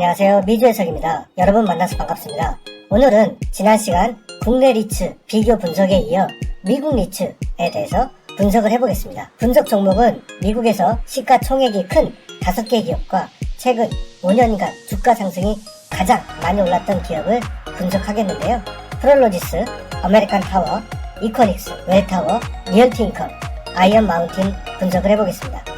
안녕하세요. 미주해석입니다. 여러분 만나서 반갑습니다. 오늘은 지난 시간 국내 리츠 비교 분석에 이어 미국 리츠에 대해서 분석을 해보겠습니다. 분석 종목은 미국에서 시가총액이 큰 5개 기업과 최근 5년간 주가 상승이 가장 많이 올랐던 기업을 분석하겠는데요. 프롤로지스, 아메리칸 타워, 이코닉스, 웰타워, 리얼티인컴, 아이언 마운틴 분석을 해보겠습니다.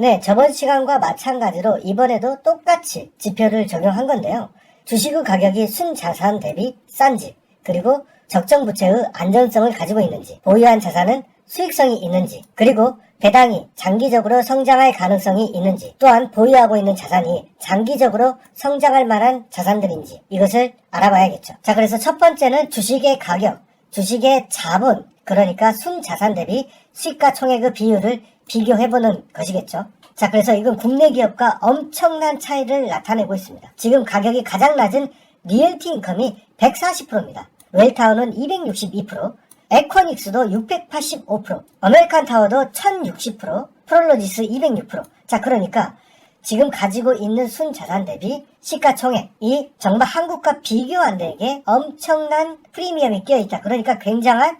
네, 저번 시간과 마찬가지로 이번에도 똑같이 지표를 적용한 건데요. 주식의 가격이 순자산 대비 싼지, 그리고 적정 부채의 안전성을 가지고 있는지, 보유한 자산은 수익성이 있는지, 그리고 배당이 장기적으로 성장할 가능성이 있는지, 또한 보유하고 있는 자산이 장기적으로 성장할 만한 자산들인지, 이것을 알아봐야겠죠. 자, 그래서 첫 번째는 주식의 가격, 주식의 자본, 그러니까 순자산 대비 시가총액의 비율을 비교해보는 것이겠죠. 자, 그래서 이건 국내 기업과 엄청난 차이를 나타내고 있습니다. 지금 가격이 가장 낮은 리얼티 인컴이 140%입니다. 웰타운은 262%, 에코닉스도 685%, 아메리칸 타워도 1060%, 프롤로지스 206%. 자, 그러니까 지금 가지고 있는 순 자산 대비 시가총액이 정말 한국과 비교 안 되게 엄청난 프리미엄이 끼어 있다. 그러니까 굉장한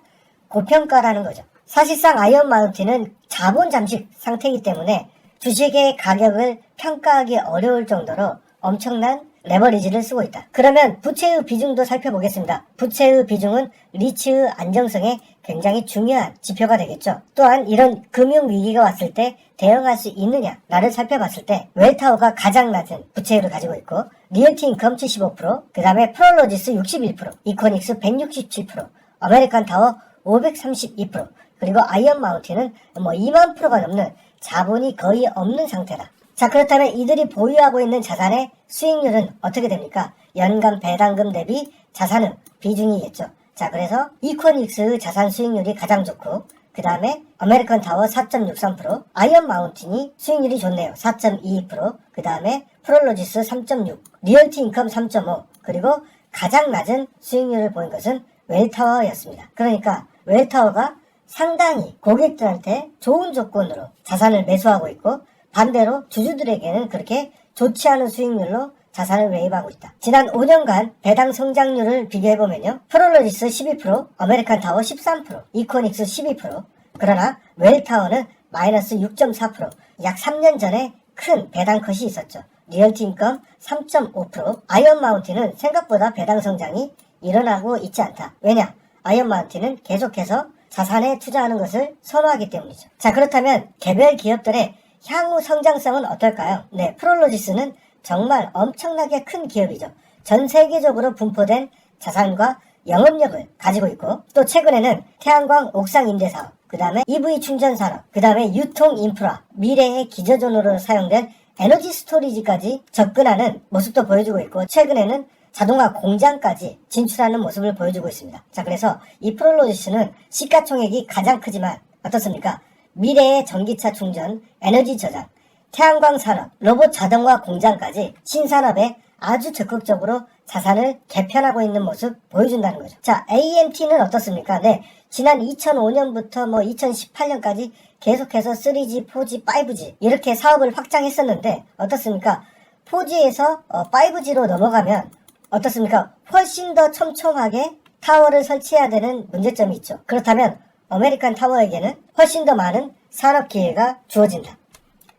고평가라는 거죠. 사실상 아이언 마운틴은 자본 잠식 상태이기 때문에 주식의 가격을 평가하기 어려울 정도로 엄청난 레버리지를 쓰고 있다. 그러면 부채의 비중도 살펴보겠습니다. 부채의 비중은 리츠의 안정성에 굉장히 중요한 지표가 되겠죠. 또한 이런 금융 위기가 왔을 때 대응할 수 있느냐를 살펴봤을 때 웰타워가 가장 낮은 부채율을 가지고 있고 리얼티 인컴 75%, 그 다음에 프롤로지스 61%, 이코닉스 167%, 아메리칸 타워 532%, 그리고 아이언 마운틴은 뭐 2만 프로가 넘는 자본이 거의 없는 상태다. 자, 그렇다면 이들이 보유하고 있는 자산의 수익률은 어떻게 됩니까? 연간 배당금 대비 자산은 비중이겠죠. 자, 그래서 이코닉스의 자산 수익률이 가장 좋고, 그 다음에 아메리칸 타워 4.63%, 아이언 마운틴이 수익률이 좋네요. 4.22%, 그 다음에 프롤로지스 3.6, 리얼티 인컴 3.5, 그리고 가장 낮은 수익률을 보인 것은 웰타워였습니다. 그러니까 웰타워가 상당히 고객들한테 좋은 조건으로 자산을 매수하고 있고 반대로 주주들에게는 그렇게 좋지 않은 수익률로 자산을 매입하고 있다. 지난 5년간 배당 성장률을 비교해보면요. 프롤로지스 12%, 아메리칸 타워 13%, 이코닉스 12%, 그러나 웰타워는 마이너스 6.4%, 약 3년 전에 큰 배당 컷이 있었죠. 리얼티 인컴 3.5%, 아이언 마운틴은 생각보다 배당 성장이 일어나고 있지 않다. 왜냐? 아이언 마운틴은 계속해서 자산에 투자하는 것을 선호하기 때문이죠. 자, 그렇다면 개별 기업들의 향후 성장성은 어떨까요? 네, 프롤로지스는 정말 엄청나게 큰 기업이죠. 전 세계적으로 분포된 자산과 영업력을 가지고 있고 또 최근에는 태양광 옥상 임대 사업, 그 다음에 EV 충전 산업, 그 다음에 유통 인프라, 미래의 기저존으로 사용된 에너지 스토리지까지 접근하는 모습도 보여주고 있고 최근에는 자동화 공장까지 진출하는 모습을 보여주고 있습니다. 자, 그래서 이 프롤로지스는 시가총액이 가장 크지만 어떻습니까? 미래의 전기차 충전, 에너지 저장, 태양광 산업, 로봇 자동화 공장까지 신산업에 아주 적극적으로 자산을 개편하고 있는 모습 보여준다는 거죠. 자, AMT는 어떻습니까? 네. 지난 2005년부터 뭐 2018년까지 계속해서 3G, 4G, 5G 이렇게 사업을 확장했었는데 어떻습니까? 4G에서 5G로 넘어가면 어떻습니까? 훨씬 더 촘촘하게 타워를 설치해야 되는 문제점이 있죠. 그렇다면 아메리칸 타워에게는 훨씬 더 많은 산업 기회가 주어진다.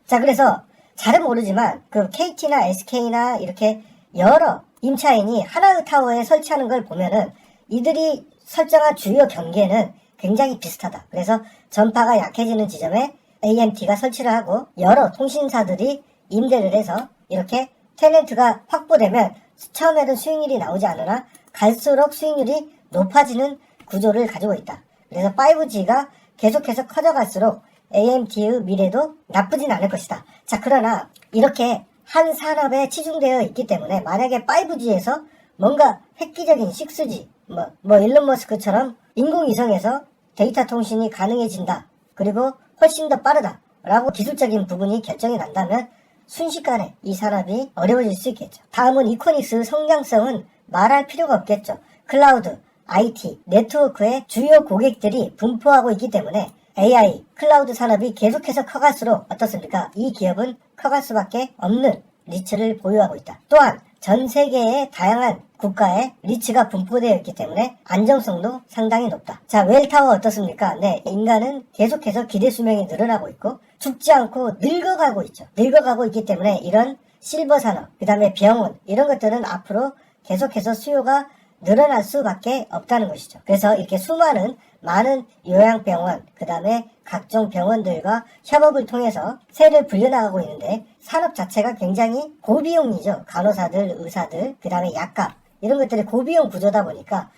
자, 그래서 잘은 모르지만 그 KT나 SK나 이렇게 여러 임차인이 하나의 타워에 설치하는 걸 보면은 이들이 설정한 주요 경계는 굉장히 비슷하다. 그래서 전파가 약해지는 지점에 AMT가 설치를 하고 여러 통신사들이 임대를 해서 이렇게 테넨트가 확보되면 처음에는 수익률이 나오지 않으나 갈수록 수익률이 높아지는 구조를 가지고 있다. 그래서 5G가 계속해서 커져갈수록 AMT의 미래도 나쁘진 않을 것이다. 자, 그러나 이렇게 한 산업에 치중되어 있기 때문에 만약에 5G에서 뭔가 획기적인 6G, 뭐, 뭐 일론 머스크처럼 인공위성에서 데이터 통신이 가능해진다. 그리고 훨씬 더 빠르다. 라고 기술적인 부분이 결정이 난다면 순식간에 이 산업이 어려워질 수 있겠죠. 다음은 이코닉스 성장성은 말할 필요가 없겠죠. 클라우드, IT, 네트워크의 주요 고객들이 분포하고 있기 때문에 AI, 클라우드 산업이 계속해서 커갈수록 어떻습니까? 이 기업은 커갈 수밖에 없는 리츠를 보유하고 있다. 또한 전 세계의 다양한 국가에 리츠가 분포되어 있기 때문에 안정성도 상당히 높다. 자, 웰타워 어떻습니까? 네, 인간은 계속해서 기대 수명이 늘어나고 있고 죽지 않고 늙어가고 있죠. 늙어가고 있기 때문에 이런 실버 산업, 그 다음에 병원 이런 것들은 앞으로 계속해서 수요가 늘어날 수밖에 없다는 것이죠. 그래서 이렇게 수많은 많은 요양병원, 그 다음에 각종 병원들과 협업을 통해서 세를 불려나가고 있는데 산업 자체가 굉장히 고비용이죠. 간호사들, 의사들, 그 다음에 약값 이런 것들이 고비용 구조다 보니까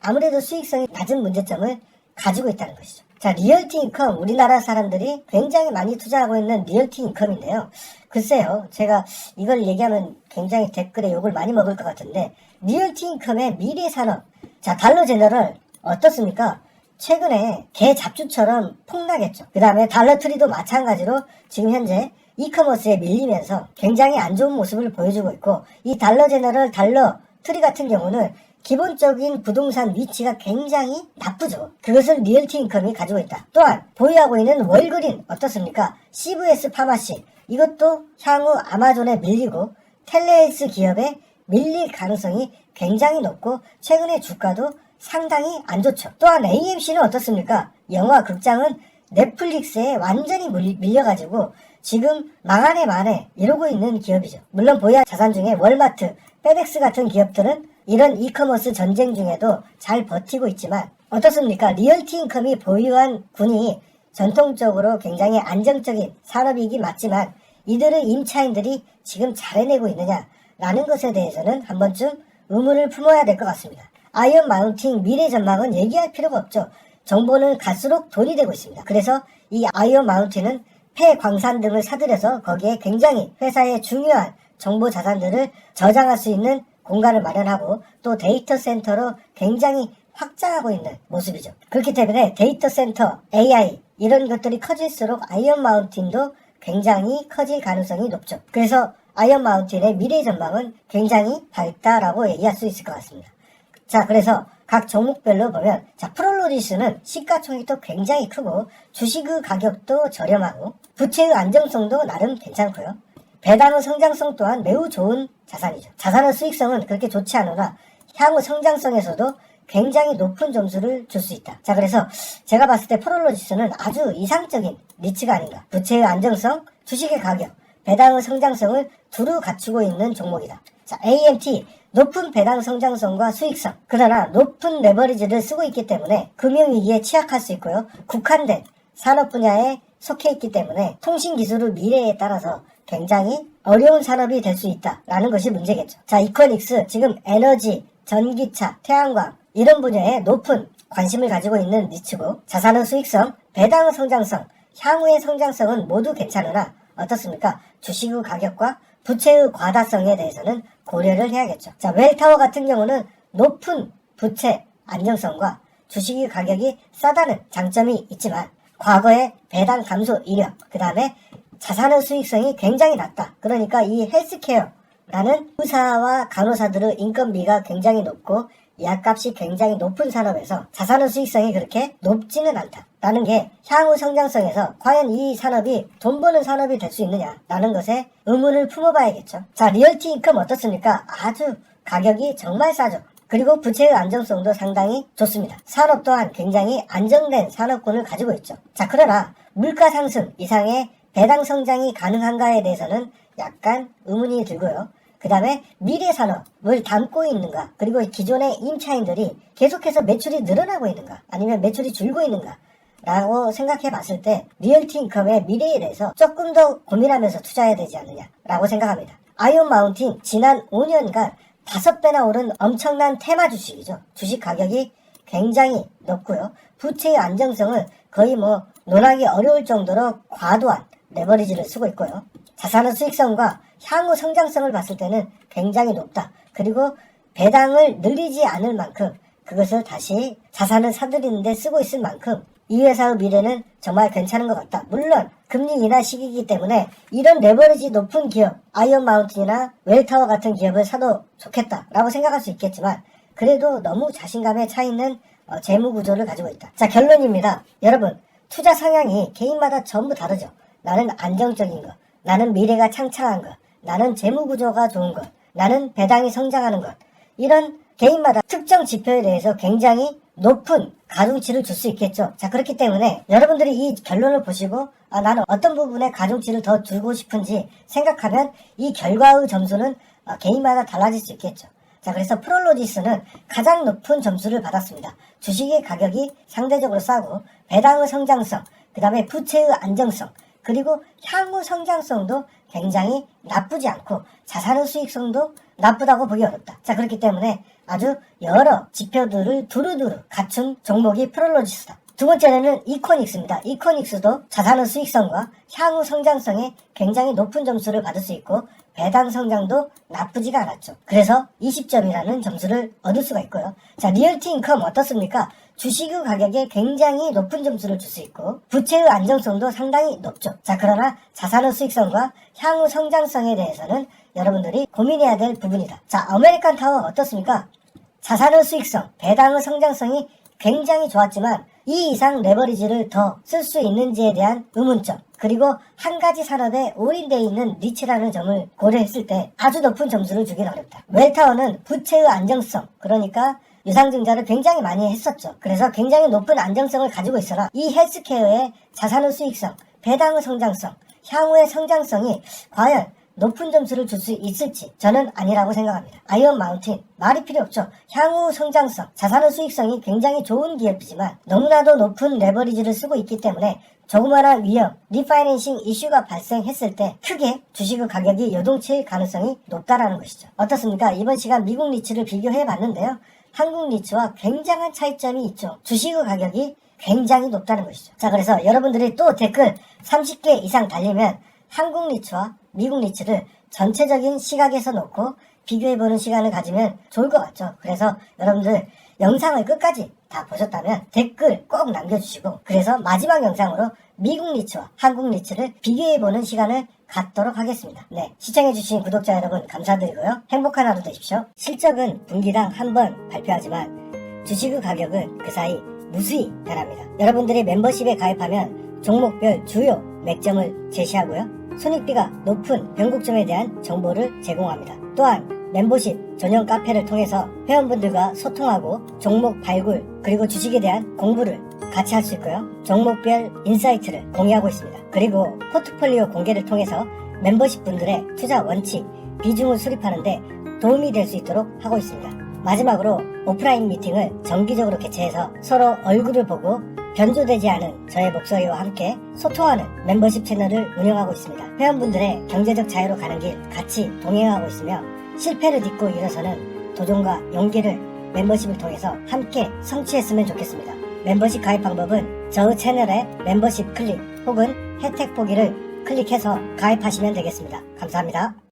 아무래도 수익성이 낮은 문제점을 가지고 있다는 것이죠. 자, 리얼티 인컴, 우리나라 사람들이 굉장히 많이 투자하고 있는 리얼티 인컴인데요. 글쎄요, 제가 이걸 얘기하면 굉장히 댓글에 욕을 많이 먹을 것 같은데, 리얼티 인컴의 미래 산업. 자, 달러 제너럴 어떻습니까? 최근에 개 잡주처럼 폭락했죠. 그 다음에 달러 트리도 마찬가지로 지금 현재 이커머스에 밀리면서 굉장히 안 좋은 모습을 보여주고 있고, 이 달러 제너럴 달러 트리 같은 경우는 기본적인 부동산 위치가 굉장히 나쁘죠. 그것을 리얼티 인컴이 가지고 있다. 또한 보유하고 있는 월그린 어떻습니까? CVS 파마시 이것도 향후 아마존에 밀리고 텔레헬스 기업에 밀릴 가능성이 굉장히 높고 최근에 주가도 상당히 안 좋죠. 또한 AMC는 어떻습니까? 영화 극장은 넷플릭스에 완전히 밀- 밀려가지고 지금 망하네 만에 이러고 있는 기업이죠. 물론 보유한 자산 중에 월마트, 페덱스 같은 기업들은 이런 이커머스 전쟁 중에도 잘 버티고 있지만 어떻습니까? 리얼티 인컴이 보유한 군이 전통적으로 굉장히 안정적인 산업이기 맞지만 이들의 임차인들이 지금 잘 해내고 있느냐라는 것에 대해서는 한 번쯤 의문을 품어야 될 것 같습니다. 아이언 마운팅 미래 전망은 얘기할 필요가 없죠. 정보는 갈수록 돈이 되고 있습니다. 그래서 이 아이언 마운틴은 폐 광산 등을 사들여서 거기에 굉장히 회사의 중요한 정보 자산들을 저장할 수 있는 공간을 마련하고 또 데이터 센터로 굉장히 확장하고 있는 모습이죠. 그렇기 때문에 데이터 센터, AI 이런 것들이 커질수록 아이언 마운틴도 굉장히 커질 가능성이 높죠. 그래서 아이언 마운틴의 미래 전망은 굉장히 밝다라고 얘기할 수 있을 것 같습니다. 자, 그래서 각 종목별로 보면, 자, 프롤로디스는 시가총액도 굉장히 크고, 주식의 가격도 저렴하고, 부채의 안정성도 나름 괜찮고요. 배당의 성장성 또한 매우 좋은 자산이죠. 자산의 수익성은 그렇게 좋지 않으나, 향후 성장성에서도 굉장히 높은 점수를 줄 수 있다. 자, 그래서 제가 봤을 때 프롤로지스는 아주 이상적인 리츠가 아닌가. 부채의 안정성, 주식의 가격, 배당의 성장성을 두루 갖추고 있는 종목이다. 자, AMT 높은 배당 성장성과 수익성, 그러나 높은 레버리지를 쓰고 있기 때문에 금융위기에 취약할 수 있고요. 국한된 산업 분야에 속해 있기 때문에 통신 기술의 미래에 따라서 굉장히 어려운 산업이 될 수 있다라는 것이 문제겠죠. 자, 이코닉스 지금 에너지, 전기차, 태양광 이런 분야에 높은 관심을 가지고 있는 니츠고 자산의 수익성, 배당의 성장성, 향후의 성장성은 모두 괜찮으나 어떻습니까? 주식의 가격과 부채의 과다성에 대해서는 고려를 해야겠죠. 자, 웰타워 같은 경우는 높은 부채 안정성과 주식의 가격이 싸다는 장점이 있지만 과거의 배당 감소 이력, 그 다음에 자산의 수익성이 굉장히 낮다. 그러니까 이 헬스케어라는 의사와 간호사들의 인건비가 굉장히 높고 약값이 굉장히 높은 산업에서 자산의 수익성이 그렇게 높지는 않다라는 게 향후 성장성에서 과연 이 산업이 돈 버는 산업이 될 수 있느냐라는 것에 의문을 품어봐야겠죠. 자, 리얼티 인컴 어떻습니까? 아주 가격이 정말 싸죠. 그리고 부채의 안정성도 상당히 좋습니다. 산업 또한 굉장히 안정된 산업군을 가지고 있죠. 자, 그러나 물가 상승 이상의 배당 성장이 가능한가에 대해서는 약간 의문이 들고요. 그 다음에 미래 산업을 담고 있는가, 그리고 기존의 임차인들이 계속해서 매출이 늘어나고 있는가, 아니면 매출이 줄고 있는가, 라고 생각해 봤을 때 리얼티 인컴의 미래에 대해서 조금 더 고민하면서 투자해야 되지 않느냐라고 생각합니다. 아이온 마운틴 지난 5년간 다섯 배나 오른 엄청난 테마 주식이죠. 주식 가격이 굉장히 높고요. 부채의 안정성을 거의 뭐 논하기 어려울 정도로 과도한 레버리지를 쓰고 있고요. 자산의 수익성과 향후 성장성을 봤을 때는 굉장히 높다. 그리고 배당을 늘리지 않을 만큼 그것을 다시 자산을 사들이는데 쓰고 있을 만큼 이 회사의 미래는 정말 괜찮은 것 같다. 물론 금리 인하 시기이기 때문에 이런 레버리지 높은 기업, 아이언 마운틴이나 웰타워 같은 기업을 사도 좋겠다라고 생각할 수 있겠지만 그래도 너무 자신감에 차 있는 어, 재무 구조를 가지고 있다. 자 결론입니다. 여러분 투자 성향이 개인마다 전부 다르죠. 나는 안정적인 것, 나는 미래가 창창한 것, 나는 재무 구조가 좋은 것, 나는 배당이 성장하는 것. 이런 개인마다 특정 지표에 대해서 굉장히 높은 가중치를 줄 수 있겠죠. 자, 그렇기 때문에 여러분들이 이 결론을 보시고 아, 나는 어떤 부분에 가중치를 더 주고 싶은지 생각하면 이 결과의 점수는 어, 개인마다 달라질 수 있겠죠. 자, 그래서 프롤로지스는 가장 높은 점수를 받았습니다. 주식의 가격이 상대적으로 싸고 배당의 성장성, 그 다음에 부채의 안정성, 그리고 향후 성장성도 굉장히 나쁘지 않고 자산의 수익성도 나쁘다고 보기 어렵다. 자, 그렇기 때문에 아주 여러 지표들을 두루두루 갖춘 종목이 프롤로지스다. 두 번째는 이코닉스입니다. 이코닉스도 자산의 수익성과 향후 성장성에 굉장히 높은 점수를 받을 수 있고 배당 성장도 나쁘지가 않았죠. 그래서 20점이라는 점수를 얻을 수가 있고요. 자, 리얼티 인컴 어떻습니까? 주식의 가격에 굉장히 높은 점수를 줄 수 있고 부채의 안정성도 상당히 높죠. 자, 그러나 자산의 수익성과 향후 성장성에 대해서는 여러분들이 고민해야 될 부분이다. 자, 아메리칸 타워 어떻습니까? 자산의 수익성, 배당의 성장성이 굉장히 좋았지만 이 이상 레버리지를 더 쓸 수 있는지에 대한 의문점 그리고 한 가지 산업에 올인되어 있는 니치라는 점을 고려했을 때 아주 높은 점수를 주긴 어렵다. 웰타워는 부채의 안정성 그러니까 유상증자를 굉장히 많이 했었죠. 그래서 굉장히 높은 안정성을 가지고 있으나 이 헬스케어의 자산의 수익성, 배당의 성장성, 향후의 성장성이 과연 높은 점수를 줄 수 있을지 저는 아니라고 생각합니다. 아이언 마운틴 말이 필요 없죠. 향후 성장성, 자산의 수익성이 굉장히 좋은 기업이지만 너무나도 높은 레버리지를 쓰고 있기 때문에 조그마한 위험, 리파이낸싱 이슈가 발생했을 때 크게 주식의 가격이 요동칠 가능성이 높다라는 것이죠. 어떻습니까? 이번 시간 미국 리츠를 비교해 봤는데요. 한국 리츠와 굉장한 차이점이 있죠. 주식의 가격이 굉장히 높다는 것이죠. 자, 그래서 여러분들이 또 댓글 30개 이상 달리면 한국 리츠와 미국 리츠를 전체적인 시각에서 놓고 비교해보는 시간을 가지면 좋을 것 같죠. 그래서 여러분들 영상을 끝까지 다 보셨다면 댓글 꼭 남겨주시고 그래서 마지막 영상으로 미국 리츠와 한국 리츠를 비교해보는 시간을 갖도록 하겠습니다. 네, 시청해주신 구독자 여러분 감사드리고요. 행복한 하루 되십시오. 실적은 분기당 한 번 발표하지만 주식의 가격은 그 사이 무수히 변합니다. 여러분들이 멤버십에 가입하면 종목별 주요 맥점을 제시하고요. 손익비가 높은 변곡점에 대한 정보를 제공합니다. 또한 멤버십 전용 카페를 통해서 회원분들과 소통하고 종목 발굴 그리고 주식에 대한 공부를 같이 할 수 있고요. 종목별 인사이트를 공유하고 있습니다. 그리고 포트폴리오 공개를 통해서 멤버십 분들의 투자 원칙, 비중을 수립하는데 도움이 될 수 있도록 하고 있습니다. 마지막으로 오프라인 미팅을 정기적으로 개최해서 서로 얼굴을 보고 변조되지 않은 저의 목소리와 함께 소통하는 멤버십 채널을 운영하고 있습니다. 회원분들의 경제적 자유로 가는 길 같이 동행하고 있으며 실패를 딛고 일어서는 도전과 용기를 멤버십을 통해서 함께 성취했으면 좋겠습니다. 멤버십 가입 방법은 저 채널의 멤버십 클릭 혹은 혜택 보기를 클릭해서 가입하시면 되겠습니다. 감사합니다.